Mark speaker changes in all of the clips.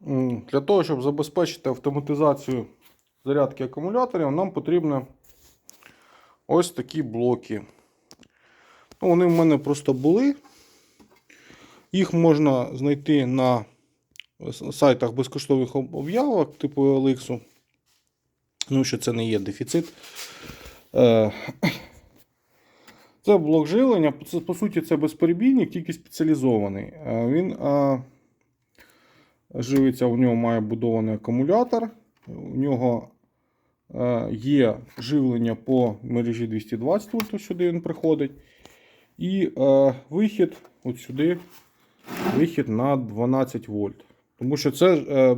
Speaker 1: для того, щоб забезпечити автоматизацію зарядки акумуляторів, нам потрібно ось такі блоки. Ну, вони в мене просто були. Їх можна знайти на сайтах безкоштовних об'явок, типу OLX. Ну, що це не є дефіцит. Е, Це блок живлення. По суті, це безперебійник, тільки спеціалізований. Е, Він живиться, у нього має будований акумулятор. У нього е, є живлення по мережі 220 вольт, сюди він приходить. І е, вихід от сюди, вихід на 12 вольт. Тому що це е,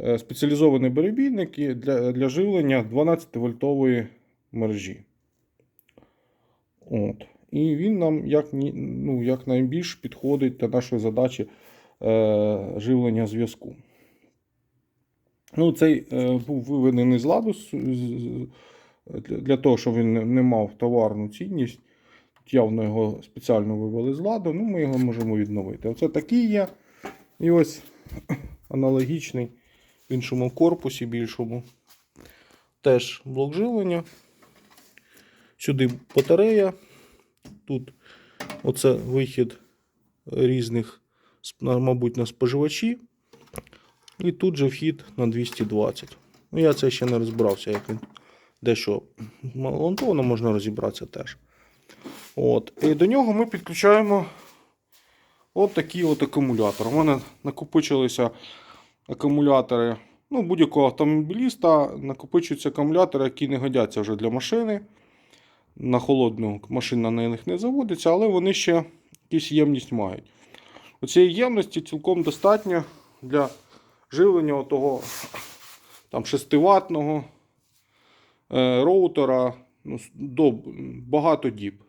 Speaker 1: е, спеціалізований перебійник для, для живлення 12 вольтової мережі. От. І він нам як, ну, як найбільш підходить для нашої задачі живлення зв'язку. Ну, цей е, був виведений з ладу для, того, щоб він не- мав товарну цінність. Явно його спеціально вивели з ладу, ну ми його можемо відновити. Оце такий є. І ось аналогічний в іншому корпусі більшому. Теж блок живлення. Сюди батарея. Тут оце вихід різних, мабуть, на споживачі. І тут же вхід на 220. Ну, я це ще не розбирався, як він дещо монтовано можна розібратися теж. От. І до нього ми підключаємо от такий от акумулятор. У мене накопичилися акумулятори. Ну, будь-якого автомобіліста накопичуються акумулятори, які не годяться вже для машини. На холодну машина на них не заводиться, але вони ще якусь ємність мають. У цієї ємності цілком достатньо для живлення того там 6 ваттного е, роутера ну, до багато діб.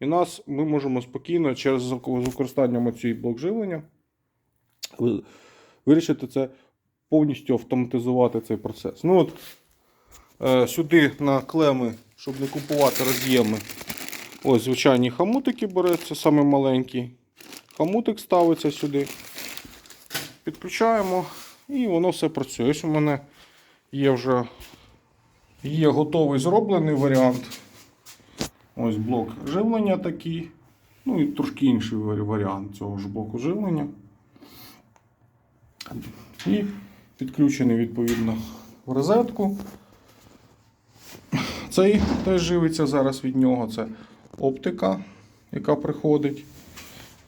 Speaker 1: І нас ми можемо спокійно через використанням цієї блок живлення вирішити це повністю автоматизувати цей процес. Ну от е, сюди на клеми, щоб не купувати роз'єми. Ось звичайні хамутики береться, саме маленький. Хамутик ставиться сюди. Підключаємо і воно все працює. Ось у мене є вже є готовий зроблений варіант. Ось блок живлення такий. Ну і трошки інший варіант цього ж блоку живлення. І підключений відповідно в розетку. Цей теж живиться зараз від нього. Це оптика, яка приходить.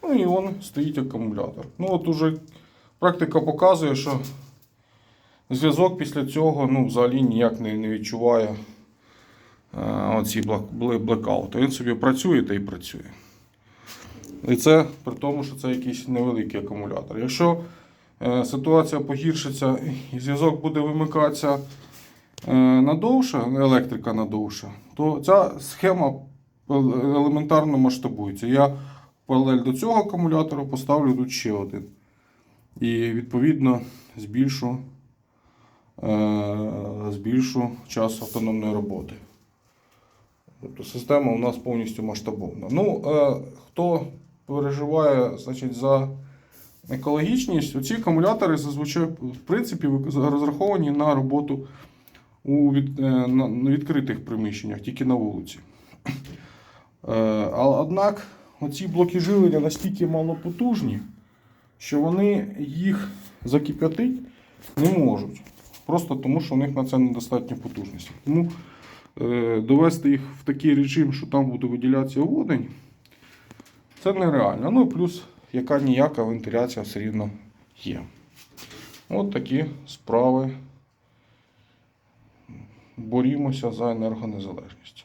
Speaker 1: Ну і вон стоїть акумулятор. Ну от уже практика показує, що зв'язок після цього ну, взагалі ніяк не, не відчуває е, оці блекаути. Він собі працює та й працює. І це при тому, що це якийсь невеликий акумулятор. Якщо е, ситуація погіршиться і зв'язок буде вимикатися е, надовше, електрика надовше, то ця схема елементарно масштабується. Я паралель до цього акумулятора поставлю тут ще один. І відповідно збільшу, е, збільшу час автономної роботи. Тобто система у нас повністю масштабована. Ну, е, хто переживає значить, за екологічність, ці акумулятори зазвичай в принципі розраховані на роботу у від, е, на, на відкритих приміщеннях, тільки на вулиці. Е, однак оці блоки живлення настільки малопотужні, що вони їх закип'ятити не можуть. Просто тому, що у них на це недостатньо потужності. Тому е, довести їх в такий режим, що там буде виділятися водень, це нереально. Ну і плюс яка ніяка вентиляція все рівно є. От такі справи. Борімося за енергонезалежність.